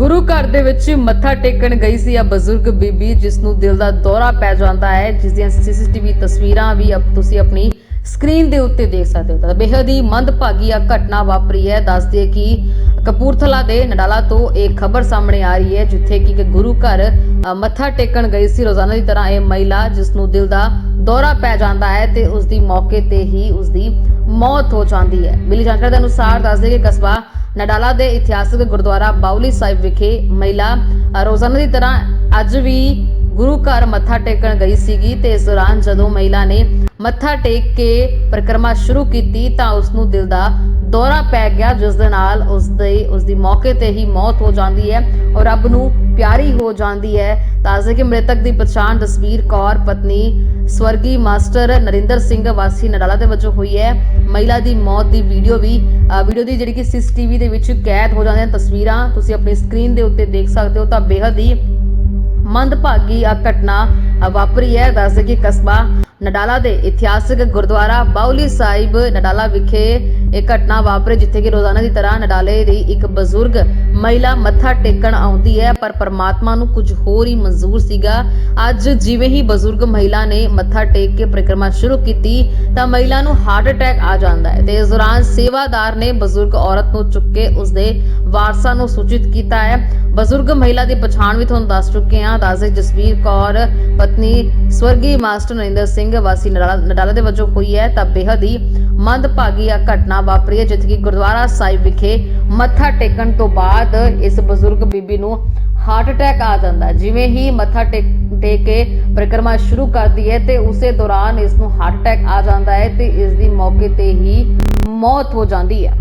ਗੁਰੂ ਘਰ ਦੇ ਵਿੱਚ ਮੱਥਾ ਟੇਕਣ ਗਈ ਸੀ ਆ ਬਜ਼ੁਰਗ ਬੀਬੀ, ਜਿਸ ਨੂੰ ਦਿਲ ਦਾ ਦੌਰਾ ਪੈ ਜਾਂਦਾ ਹੈ। ਜਿਸ ਦੀਆਂ ਸੀਸੀਟੀਵੀ ਤਸਵੀਰਾਂ ਵੀ ਅਬ ਤੁਸੀਂ ਆਪਣੀ ਸਕਰੀਨ ਦੇ ਉੱਤੇ ਦੇਖ ਸਕਦੇ ਹੋ। ਤਾਂ ਬੇਹੱਦ ਹੀ ਮੰਦਭਾਗੀ ਆ ਘਟਨਾ ਵਾਪਰੀ ਹੈ। ਦੱਸ ਕਿ ਕਪੂਰਥਲਾ ਦੇ ਨਡਾਲਾ ਤੋਂ ਇਹ ਖਬਰ ਸਾਹਮਣੇ ਆ ਰਹੀ ਹੈ, ਜਿੱਥੇ ਕਿ ਇੱਕ ਗੁਰੂ ਘਰ ਮੱਥਾ ਟੇਕਣ ਗਈ ਸੀ। ਰੋਜ਼ਾਨਾ ਦੀ ਤਰ੍ਹਾਂ ਇਹ ਮਹਿਲਾ, ਜਿਸ ਨੂੰ ਦਿਲ ਦਾ ਦੌਰਾ ਪੈ ਜਾਂਦਾ ਹੈ ਤੇ ਉਸ ਦੀ ਮੌਕੇ ਤੇ ਹੀ ਉਸ ਦੀ ਮੌਤ ਹੋ ਜਾਂਦੀ ਹੈ। ਮਿਲੀ ਜਾਣਕਾਰੀ ਦੇ ਅਨੁਸਾਰ ਦੱਸਦੇ ਕਿ ਕਸਬਾ ਨਡਾਲਾ ਦੇ ਇਤਿਹਾਸਕ ਗੁਰਦੁਆਰਾ ਬਾਉਲੀ ਸਾਹਿਬ ਵਿਖੇ ਮਹਿਲਾ ਰੋਜ਼ਾਨਾ ਦੀ ਤਰ੍ਹਾਂ ਅੱਜ ਵੀ ਗੁਰੂ ਘਰ ਮੱਥਾ ਟੇਕਣ ਗਈ ਸੀਗੀ ਤੇ ਇਸ ਦੌਰਾਨ ਜਦੋਂ ਮਹਿਲਾ ਨੇ ਮੱਥਾ ਟੇਕ ਕੇ ਪਰਿਕਰਮਾ ਸ਼ੁਰੂ ਕੀਤੀ ਤਾਂ ਉਸ ਨੂੰ ਦਿਲ ਦਾ ਦੌਰਾ ਪੈ ਗਿਆ, ਜਿਸ ਦੇ ਨਾਲ ਉਸ ਦੇ ਉਸ ਦੀ ਮੌਕੇ ਤੇ ਹੀ ਮੌਤ ਹੋ ਜਾਂਦੀ ਹੈ ਔਰ ਰੱਬ ਨੂੰ ਪਿਆਰੀ ਹੋ ਜਾਂਦੀ ਹੈ। ਤਾਜ਼ੇ ਕਿ ਮ੍ਰਿਤਕ ਦੀ ਪਛਾਣ ਦਸਵੀਰ ਕੌਰ, ਪਤਨੀ, ਸਵਰਗੀ ਮਾਸਟਰ ਨਰਿੰਦਰ ਸਿੰਘ ਵਾਸੀ ਨਡਾਲਾ ਦੇ ਵਜੋਂ ਹੋਈ ਹੈ। ਮਹਿਲਾ ਦੀ ਮੌਤ ਦੀ ਵੀਡੀਓ ਵੀ ਵੀਡੀਓ ਦੀ ਜਿਹੜੀ ਕਿ ਸੀਸੀਟੀਵੀ ਦੇ ਵਿੱਚ ਕੈਦ ਹੋ ਜਾਂਦੀਆਂ ਤਸਵੀਰਾਂ ਤੁਸੀਂ ਆਪਣੀ ਸਕਰੀਨ ਦੇ ਉੱਤੇ ਦੇਖ ਸਕਦੇ ਹੋ ਤਾਂ ਬੇਹੱਦ ਹੀ ਮੰਦਭਾਗੀ ਆ ਘਟਨਾ ਵਾਪਰੀ ਹੈ। ਦੱਸਦੇ ਕਿ ਕਸਬਾ ਨਡਾਲਾ ਦੇ ਇਤਿਹਾਸਕ ਗੁਰਦੁਆਰਾ ਬਾਉਲੀ ਸਾਹਿਬ ਨਡਾਲਾ ਵਿਖੇ ਇਹ ਘਟਨਾ ਵਾਪਰੀ, ਜਿੱਥੇ ਕਿ ਰੋਜ਼ਾਨਾ ਦੀ ਤਰ੍ਹਾਂ ਨਡਾਲੇ ਦੀ ਇੱਕ ਬਜ਼ੁਰਗ ਮਹਿਲਾ ਮੱਥਾ ਟੇਕਣ ਆਉਂਦੀ ਹੈ, ਪਰ ਪਰਮਾਤਮਾ ਨੂੰ ਕੁਝ ਹੋਰ ਹੀ ਮਨਜ਼ੂਰ ਸੀਗਾ। ਅੱਜ ਜਿਵੇਂ ਹੀ ਬਜ਼ੁਰਗ ਮਹਿਲਾ ਨੇ ਮੱਥਾ ਟੇਕ ਕੇ ਪਰਿਕਰਮਾ ਸ਼ੁਰੂ ਕੀਤੀ, ਤਾਂ ਮਹਿਲਾ ਨੂੰ ਹਾਰਟ ਅਟੈਕ ਆ ਜਾਂਦਾ ਹੈ। ਤੇ ਇਸ ਦੌਰਾਨ ਸੇਵਾਦਾਰ ਨੇ ਬਜ਼ੁਰਗ ਔਰਤ ਨੂੰ ਚੁੱਕ ਕੇ ਉਸਦੇ ਵਾਰਸਾਂ ਨੂੰ ਸੂਚਿਤ ਕੀਤਾ ਹੈ। ਬਜ਼ੁਰਗ ਮਹਿਲਾ ਦੀ ਪਛਾਣ ਵੀ ਤੁਹਾਨੂੰ ਦੱਸ ਚੁੱਕੇ ਹਾਂ। ਦੱਸਦੇ ਜਸਵੀਰ ਕੌਰ, ਪਤਨੀ ਸਵਰਗੀ ਮਾਸਟਰ ਨਰਿੰਦਰ ਸਿੰਘ, ਵਾਸੀ ਨਡਾਲਾ ਦੇ ਵਜੋਂ ਹੋਈ ਹੈ। ਤਾਂ ਬੇਹੱਦ ਹੀ ਮੰਦਭਾਗੀ ਆ ਘਟਨਾ ਵਾਪਰੀ ਹੈ, ਜਿੱਥੇ ਕਿ ਗੁਰਦੁਆਰਾ ਸਾਹਿਬ ਵਿਖੇ ਮੱਥਾ ਟੇਕਣ ਤੋਂ ਬਾਅਦ ਇਸ ਬਜ਼ੁਰਗ ਬੀਬੀ ਨੂੰ ਹਾਰਟ ਅਟੈਕ ਆ ਜਾਂਦਾ ਹੈ। ਜਿਵੇਂ ਹੀ ਮੱਥਾ ਟੇਕ ਟੇਕ ਕੇ ਪਰਿਕਰਮਾ ਸ਼ੁਰੂ ਕਰਦੀ ਹੈ ਤੇ ਉਸੇ ਦੌਰਾਨ ਇਸ ਨੂੰ ਹਾਰਟ ਅਟੈਕ ਆ ਜਾਂਦਾ ਹੈ ਤੇ ਇਸ ਦੀ ਮੌਕੇ ਤੇ ਹੀ ਮੌਤ ਹੋ ਜਾਂਦੀ ਹੈ।